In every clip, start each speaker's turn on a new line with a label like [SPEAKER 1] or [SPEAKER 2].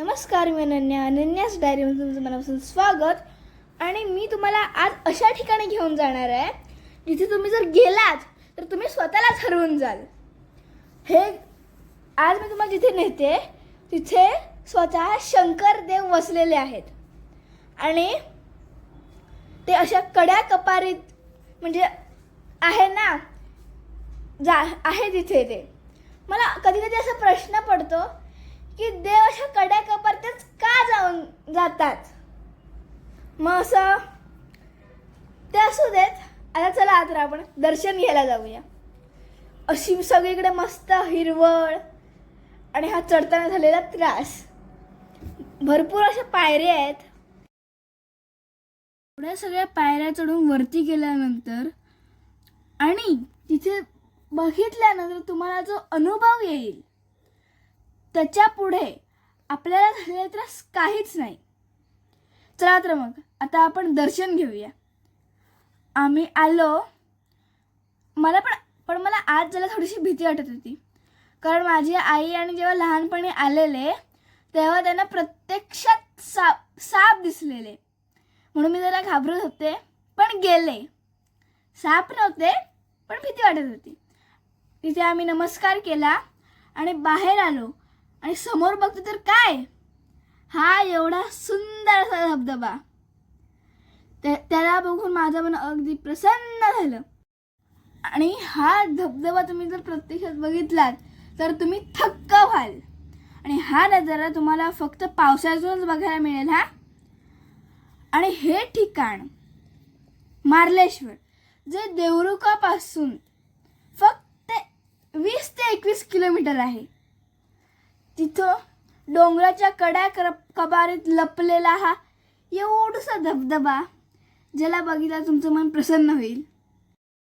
[SPEAKER 1] नमस्कार मी अनन्या अनन्यास डायरीमध्ये तुमचं मनापासून स्वागत. आणि मी तुम्हाला आज अशा ठिकाणी घेऊन जाणार आहे जिथे तुम्ही जर गेलात तर तुम्ही स्वतःलाच हरवून जाल. हे आज मी तुम्हाला जिथे नेते तिथे स्वतः शंकर देव वसलेले आहेत. आणि ते अशा कड्या कपारीत म्हणजे आहे ना जा आहे तिथे ते. मला कधी कधी असा प्रश्न पडतो की देव अशा कड्या कपारतेच का जाऊन जातात? मग असं ते असू देत. आता चला आता आपण दर्शन घ्यायला जाऊया. अशी सगळीकडे मस्त हिरवळ आणि हा चढताना झालेला त्रास. भरपूर अशा पायऱ्या आहेत. एवढ्या सगळ्या पायऱ्या चढून वरती गेल्यानंतर आणि तिथे बघितल्यानंतर तुम्हाला जो अनुभव येईल त्याच्या पुढे आपल्याला झालेला त्रास काहीच नाही. चला तर मग आता आपण दर्शन घेऊया. आम्ही आलो. मला पण पण मला आज जरा थोडीशी भीती वाटत होती. कारण माझी आई आणि जेव्हा लहानपणी आलेले तेव्हा त्यांना प्रत्यक्षात साप साप दिसलेले. म्हणून मी जरा घाबरत होते पण गेले. साप नव्हते पण भीती वाटत होती. तिथे आम्ही नमस्कार केला आणि बाहेर आलो. आणि समोर बघतो तर काय? हा एवढा सुंदर असा धबधबा. त्या- त्याला बघून माझं मन अगदी प्रसन्न झालं. आणि हा धबधबा तुम्ही जर प्रत्यक्षात बघितलात तर तुम्ही थक्क व्हाल. आणि हा नजारा तुम्हाला फक्त पावसाळ्यातूनच बघायला मिळेल हा? आणि हे ठिकाण मार्लेश्वर जे देवरुखापासून फक्त वीस ते एकवीस किलोमीटर आहे. तिथं डोंगराच्या कड्या कर कबारीत लपलेला हा एवढसा धबधबा ज्याला बघितला तुमचं मन प्रसन्न होईल.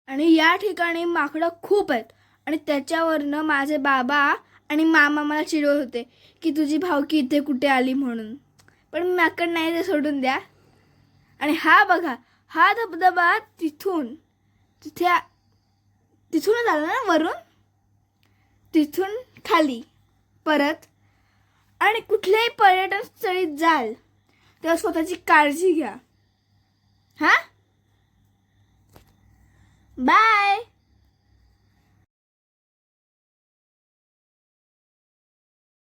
[SPEAKER 1] आणि या ठिकाणी माकडं खूप आहेत. आणि त्याच्यावरनं माझे बाबा आणि मामा मला चिडवत होते की तुझी भावकी इथे कुठे आली म्हणून. पण माकड नाही ते सोडून द्या. आणि हा बघा हा धबधबा तिथून तिथे तिथूनच आला ना वरून? तिथून खाली. परत आणि कुठल्याही पर्यटनस्थळी जाल तेव्हा स्वतःची काळजी घ्या. हा? बाय